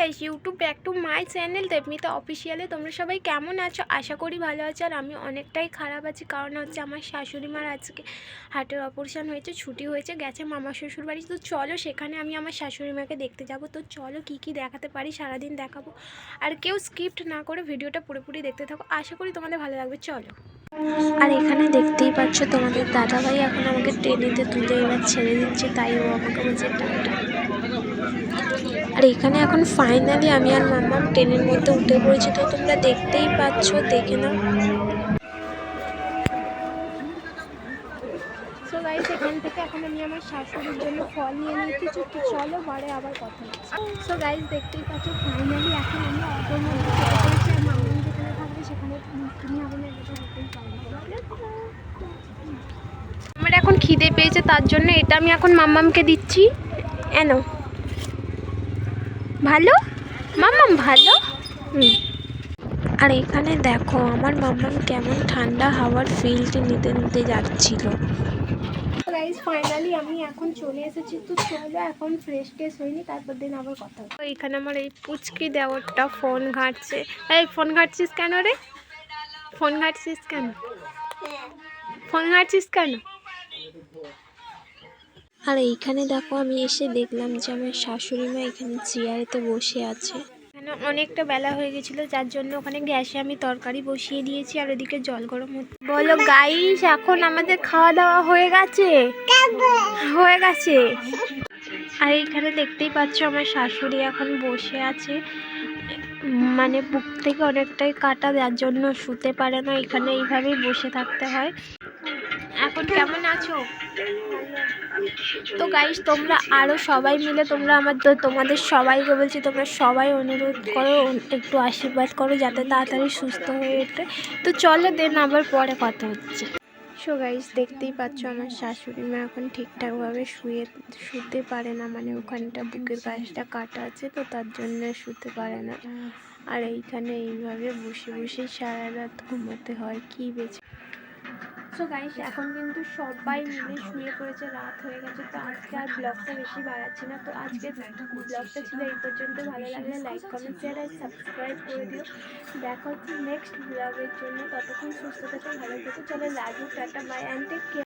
Guys YouTube back to my channel Debmita অফিসিয়ালে তোমরা সবাই কেমন আছো? আশা করি ভালো আছো আর আমি অনেকটাই খারাপ আছি। কারণ হচ্ছে আমার শাশুড়ি মার আজকে হার্টের অপারেশন হয়েছে, ছুটি হয়েছে, গেছে মামা শ্বশুর বাড়ি। তো চলো সেখানে আমি আমার শাশুড়ি মাকে দেখতে যাব। তো চলো কি কি দেখাতে পারি, সারাদিন দেখাবো। আর কেউ স্কিপ্ট না করে ভিডিওটা পুরোপুরি দেখতে থাকো। আশা করি তোমাদের ভালো লাগবে। চলো। আর এখানে দেখতেই পাচ্ছ তোমাদের দাদাভাই এখন আমাকে ট্রেনেতে তুলে এবার ছেড়ে দিচ্ছে, তাই ও আমাকে বলছে, টাটা। আর এখানে এখন ফাইনালি আমি আর মাম্মাম ট্রেনের মধ্যে উঠে পড়েছি, তো তোমরা দেখতেই পাচ্ছ, দেখে নাও। গাইস এখান থেকে এখন আমি আমার শাশুড়ির জন্য ফল নিয়ে নিয়েছি তো চলো বারে আবার কথা সো গাইস দেখতেই পাচ্ছ ফাইনালি এখন আমি যেখানে থাকবে সেখানে তুমি আমার এখন খিদে পেয়েছে, তার জন্য এটা আমি এখন মাম্মামকে দিচ্ছি। এনো ভালো? মাম্মাম ভালো? হুম। আর এখানে দেখো আমার মাম্মাম কেমন ঠান্ডা হাওয়ার ফিলটি নিতে নিতে যাচ্ছিল। গাইজ ফাইনালি আমি এখন চলে এসেছি। তো চলো এখন ফ্রেশ ট্রেশ তারপর দিন আবার কথা হবে। এখানে আমার এই পুচকি দেওয়ারটা ফোন ঘাঁটছে। এই ফোন ঘাঁটছিস কেন রে? ফোন ঘাঁটছিস কেন? ফোন ঘাঁটছিস কেন? আর এইখানে দেখো আমি এসে দেখলাম যে আমার শাশুড়ি মা এখানে চেয়ারেতে বসে আছে। এখানে অনেকটা বেলা হয়ে গেছিল, যার জন্য ওখানে গ্যাসে আমি তরকারি বসিয়ে দিয়েছি আর ওদিকে জল গরম হচ্ছে। বলো গাইস এখন আমাদের খাওয়া দাওয়া হয়ে গেছে? হয়ে গেছে। আর এইখানে দেখতেই পাচ্ছ আমার শাশুড়ি এখন বসে আছে। মানে বুক থেকে অনেকটাই কাটা, যার জন্য শুতে পারে না, এখানে এইভাবেই বসে থাকতে হয়। এখন কেমন আছো? তো গাইস তোমরা আরও সবাই মিলে তোমরা আমার তোমাদের সবাইকে বলছি, তোমরা সবাই অনুরোধ করো, একটু আশীর্বাদ করো যাতে তাড়াতাড়ি সুস্থ হয়ে ওঠে। তো চলো দেন আবার পরে কথা হচ্ছে। সো গাইস দেখতেই পাচ্ছ আমার শাশুড়ি মা এখন ঠিকঠাকভাবে শুয়ে, শুতে পারে না মানে ওখানটা বুকের পাশটা কাটা আছে, তো তার জন্য শুতে পারে না। আর এইখানে এইভাবে বসে বসে সারা রাত ঘুমোতে হয়, কি বেঁচে সো গাইস এখন কিন্তু সবাই মিলে শুয়ে পড়েছে রাত হয়ে গেছে তো আজকে আর ব্লগটা বেশি বাড়াচ্ছি না। তো আজকে ব্লগটা ছিল এই পর্যন্ত। ভালো লাগলে লাইক কমেন্ট শেয়ার আর সাবস্ক্রাইব করে দিও। দেখা হচ্ছে নেক্সট ব্লগের জন্য। ততক্ষণ সুস্থ থেকো ভালো থেকো। চলো love tata bye and take care